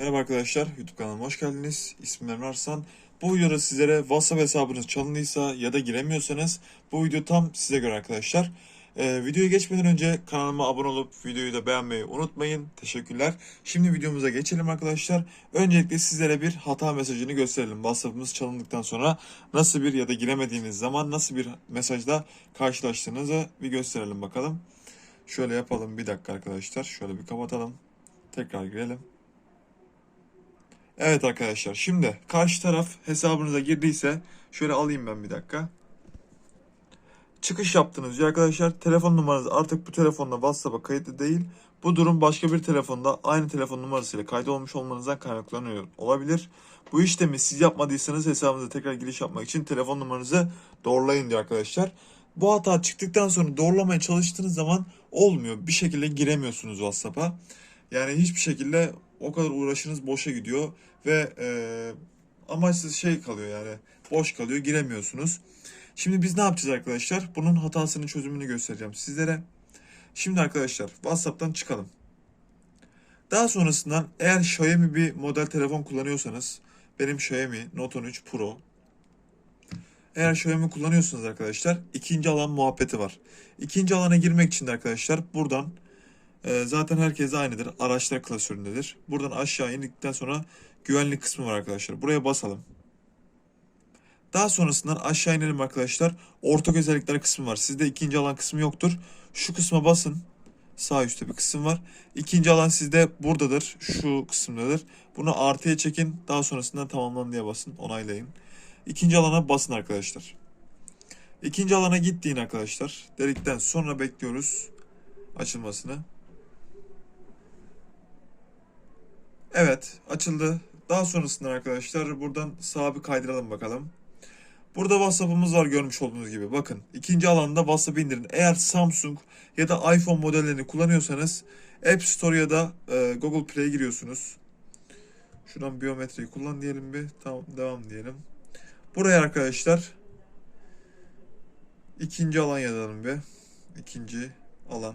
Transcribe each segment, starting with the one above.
Merhaba arkadaşlar, YouTube kanalıma hoş geldiniz. İsmim Emre Arslan. Bu videoda sizlere WhatsApp hesabınız çalındıysa ya da giremiyorsanız bu video tam size göre arkadaşlar. Ee, videoya geçmeden önce kanalıma abone olup videoyu da beğenmeyi unutmayın. Teşekkürler. Şimdi videomuza geçelim arkadaşlar. Öncelikle sizlere bir hata mesajını gösterelim. WhatsApp'ımız çalındıktan sonra nasıl bir ya da giremediğiniz zaman nasıl bir mesajla karşılaştığınızı bir gösterelim bakalım. Şöyle yapalım bir dakika arkadaşlar. Şöyle bir kapatalım. Tekrar girelim. Evet arkadaşlar şimdi karşı taraf hesabınıza girdiyse şöyle alayım ben bir dakika. Çıkış yaptınız diyor arkadaşlar. Telefon numaranız artık bu telefonla WhatsApp'a kayıtlı değil. Bu durum başka bir telefonda aynı telefon numarasıyla kaydolmuş olmanızdan kaynaklanıyor olabilir. Bu işlemi siz yapmadıysanız hesabınıza tekrar giriş yapmak için telefon numaranızı doğrulayın diyor arkadaşlar. Bu hata çıktıktan sonra doğrulamaya çalıştığınız zaman olmuyor. Bir şekilde giremiyorsunuz WhatsApp'a. Yani hiçbir şekilde o kadar uğraşınız boşa gidiyor ve e, amaçsız şey kalıyor yani boş kalıyor giremiyorsunuz. Şimdi biz ne yapacağız arkadaşlar? Bunun hatasının çözümünü göstereceğim sizlere. Şimdi arkadaşlar WhatsApp'tan çıkalım. Daha sonrasından eğer Xiaomi bir model telefon kullanıyorsanız benim Xiaomi Note 13 Pro. Eğer Xiaomi kullanıyorsanız arkadaşlar ikinci alan muhabbeti var. İkinci alana girmek için de arkadaşlar buradan ee, zaten herkes aynıdır. Araçlar klasöründedir. Buradan aşağı indikten sonra güvenlik kısmı var arkadaşlar. Buraya basalım. Daha sonrasından aşağı inelim arkadaşlar. Ortak özellikler kısmı var. Sizde ikinci alan kısmı yoktur. Şu kısma basın. Sağ üstte bir kısım var. İkinci alan sizde buradadır. Şu kısımdadır. Bunu artıya çekin. Daha sonrasında tamamlan diye basın. Onaylayın. İkinci alana basın arkadaşlar. İkinci alana gittiğin arkadaşlar. Dedikten sonra bekliyoruz açılmasını. Evet açıldı. Daha sonrasında arkadaşlar buradan sağa bir kaydıralım bakalım. Burada WhatsApp'ımız var görmüş olduğunuz gibi. Bakın ikinci alanda WhatsApp indirin. Eğer Samsung ya da iPhone modellerini kullanıyorsanız App Store ya da e, Google Play'e giriyorsunuz. Şuradan biyometriyi kullan diyelim bir. Tamam devam diyelim. Buraya arkadaşlar ikinci alan yazalım bir. İkinci alan.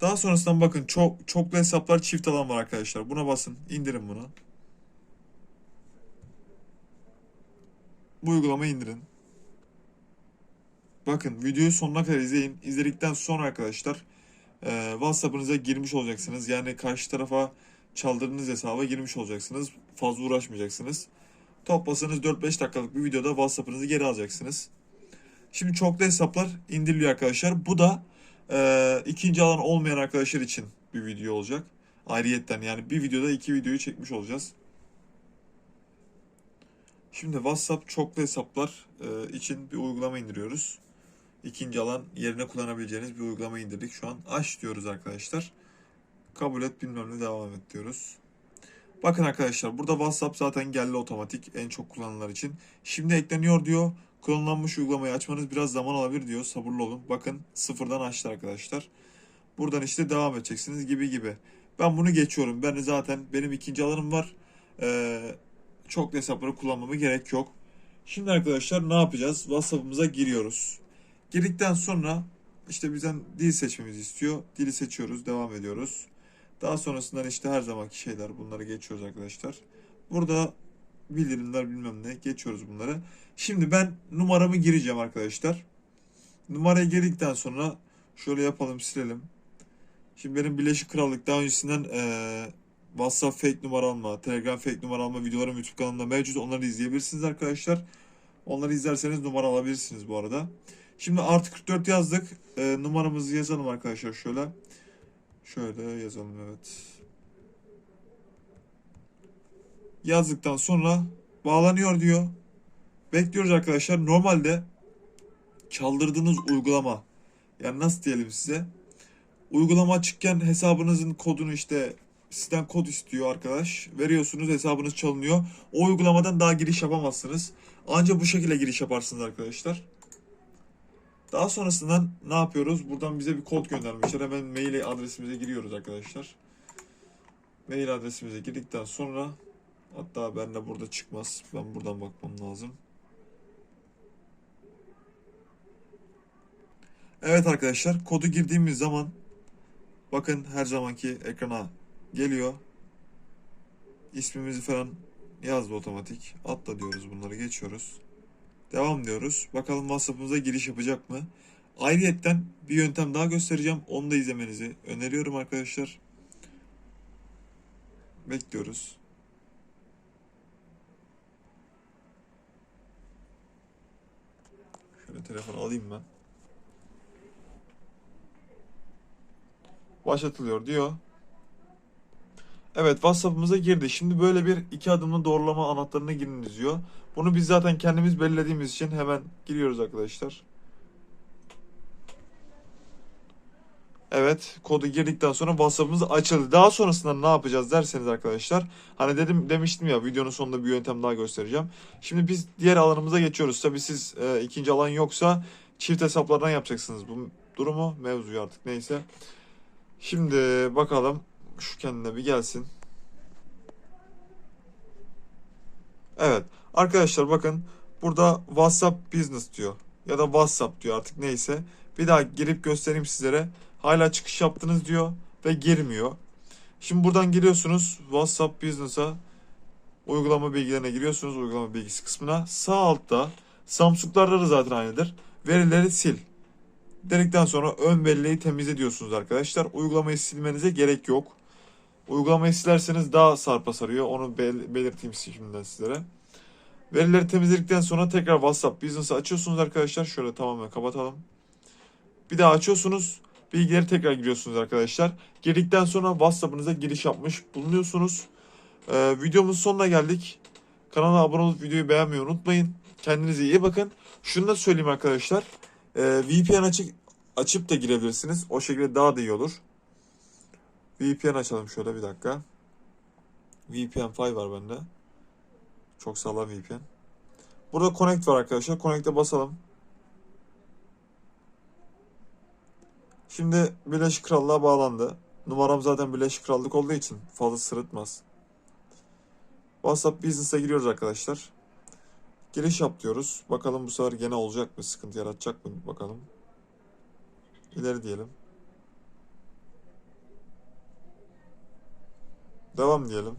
Daha sonrasından bakın çok çoklu hesaplar çift alan var arkadaşlar. Buna basın. indirin bunu. Bu uygulamayı indirin. Bakın videoyu sonuna kadar izleyin. İzledikten sonra arkadaşlar e, WhatsApp'ınıza girmiş olacaksınız. Yani karşı tarafa çaldırdığınız hesaba girmiş olacaksınız. Fazla uğraşmayacaksınız. Toplasanız 4-5 dakikalık bir videoda WhatsApp'ınızı geri alacaksınız. Şimdi çoklu hesaplar indiriliyor arkadaşlar. Bu da e, ikinci alan olmayan arkadaşlar için bir video olacak. Ayrıyetten yani bir videoda iki videoyu çekmiş olacağız. Şimdi WhatsApp çoklu hesaplar e, için bir uygulama indiriyoruz. İkinci alan yerine kullanabileceğiniz bir uygulama indirdik. Şu an aç diyoruz arkadaşlar. Kabul et bilmem ne devam et diyoruz. Bakın arkadaşlar burada WhatsApp zaten geldi otomatik en çok kullanılanlar için. Şimdi ekleniyor diyor. Kullanılmış uygulamayı açmanız biraz zaman alabilir diyor. Sabırlı olun. Bakın sıfırdan açtı arkadaşlar. Buradan işte devam edeceksiniz gibi gibi. Ben bunu geçiyorum. Ben zaten benim ikinci alanım var. Ee, çok hesapları kullanmama gerek yok. Şimdi arkadaşlar ne yapacağız? WhatsApp'ımıza giriyoruz. Girdikten sonra işte bizden dil seçmemizi istiyor. Dili seçiyoruz. Devam ediyoruz. Daha sonrasında işte her zamanki şeyler bunları geçiyoruz arkadaşlar. Burada bildirimler bilmem ne geçiyoruz bunları. Şimdi ben numaramı gireceğim arkadaşlar. Numaraya girdikten sonra şöyle yapalım silelim. Şimdi benim Birleşik Krallık daha öncesinden eee, WhatsApp fake numara alma, Telegram fake numara alma videolarım YouTube kanalımda mevcut. Onları izleyebilirsiniz arkadaşlar. Onları izlerseniz numara alabilirsiniz bu arada. Şimdi artı 44 yazdık. Eee, numaramızı yazalım arkadaşlar şöyle. Şöyle yazalım evet. Yazdıktan sonra bağlanıyor diyor. Bekliyoruz arkadaşlar. Normalde çaldırdığınız uygulama yani nasıl diyelim size uygulama açıkken hesabınızın kodunu işte sizden kod istiyor arkadaş. Veriyorsunuz hesabınız çalınıyor. O uygulamadan daha giriş yapamazsınız. Ancak bu şekilde giriş yaparsınız arkadaşlar. Daha sonrasından ne yapıyoruz? Buradan bize bir kod göndermişler. Hemen mail adresimize giriyoruz arkadaşlar. Mail adresimize girdikten sonra hatta ben de burada çıkmaz. Ben buradan bakmam lazım. Evet arkadaşlar kodu girdiğimiz zaman bakın her zamanki ekrana Geliyor. İsmimizi falan yazdı otomatik. Atla diyoruz bunları geçiyoruz. Devam diyoruz. Bakalım WhatsApp'ımıza giriş yapacak mı? Ayrıyetten bir yöntem daha göstereceğim. Onu da izlemenizi öneriyorum arkadaşlar. Bekliyoruz. Telefonu alayım ben. Başlatılıyor diyor. Evet WhatsApp'ımıza girdi. Şimdi böyle bir iki adımlı doğrulama anahtarına giriniz diyor. Bunu biz zaten kendimiz belirlediğimiz için hemen giriyoruz arkadaşlar. Evet kodu girdikten sonra WhatsApp'ımız açıldı. Daha sonrasında ne yapacağız derseniz arkadaşlar. Hani dedim demiştim ya videonun sonunda bir yöntem daha göstereceğim. Şimdi biz diğer alanımıza geçiyoruz. Tabii siz e, ikinci alan yoksa çift hesaplardan yapacaksınız bu durumu. Mevzuyu artık neyse. Şimdi bakalım şu kendine bir gelsin. Evet arkadaşlar bakın burada WhatsApp Business diyor ya da WhatsApp diyor artık neyse. Bir daha girip göstereyim sizlere. Hala çıkış yaptınız diyor ve girmiyor. Şimdi buradan giriyorsunuz WhatsApp Business'a uygulama bilgilerine giriyorsunuz uygulama bilgisi kısmına. Sağ altta Samsung'larda da zaten aynıdır. Verileri sil. Dedikten sonra ön belleği temizle diyorsunuz arkadaşlar. Uygulamayı silmenize gerek yok. Uygulamayı silerseniz daha sarpa sarıyor. Onu bel- belirteyim şimdiden sizlere. Verileri temizledikten sonra tekrar WhatsApp Business'ı açıyorsunuz arkadaşlar. Şöyle tamamen kapatalım. Bir daha açıyorsunuz. Bilgileri tekrar giriyorsunuz arkadaşlar. Girdikten sonra WhatsApp'ınıza giriş yapmış bulunuyorsunuz. Ee, videomuzun sonuna geldik. Kanala abone olup videoyu beğenmeyi unutmayın. Kendinize iyi bakın. Şunu da söyleyeyim arkadaşlar. Ee, VPN açık açıp da girebilirsiniz. O şekilde daha da iyi olur. VPN açalım şöyle bir dakika. VPN 5 var bende. Çok sağlam VPN. Burada Connect var arkadaşlar. Connect'e basalım. Şimdi Birleşik Krallığa bağlandı. Numaram zaten Birleşik Krallık olduğu için fazla sırıtmaz. WhatsApp Business'a giriyoruz arkadaşlar. Giriş yap diyoruz. Bakalım bu sefer gene olacak mı? Sıkıntı yaratacak mı? Bakalım. İleri diyelim. Devam diyelim.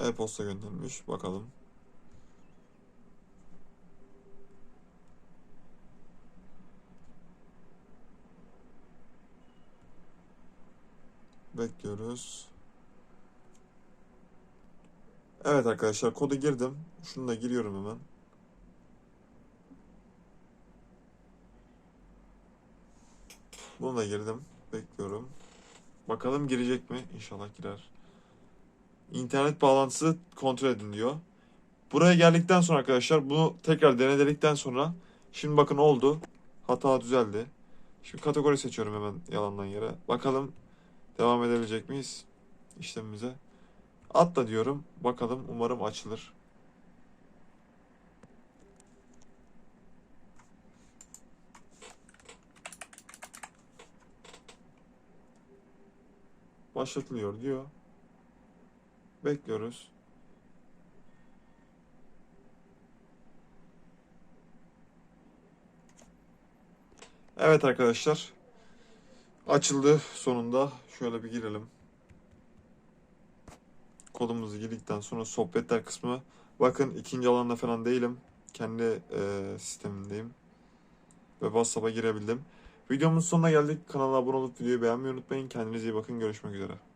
E-posta gönderilmiş. Bakalım. Bekliyoruz. Evet arkadaşlar kodu girdim. Şunu da giriyorum hemen. Bunu da girdim. Bekliyorum. Bakalım girecek mi? İnşallah girer. İnternet bağlantısı kontrol edin diyor. Buraya geldikten sonra arkadaşlar bunu tekrar denedikten sonra şimdi bakın oldu. Hata düzeldi. Şimdi kategori seçiyorum hemen yalandan yere. Bakalım devam edebilecek miyiz işlemimize? Atla diyorum. Bakalım umarım açılır. Başlatılıyor diyor. Bekliyoruz. Evet arkadaşlar. Açıldı sonunda. Şöyle bir girelim. Kodumuzu girdikten sonra sohbetler kısmı. Bakın ikinci alanda falan değilim. Kendi e, sistemindeyim. Ve WhatsApp'a girebildim. Videomuzun sonuna geldik. Kanala abone olup videoyu beğenmeyi unutmayın. Kendinize iyi bakın. Görüşmek üzere.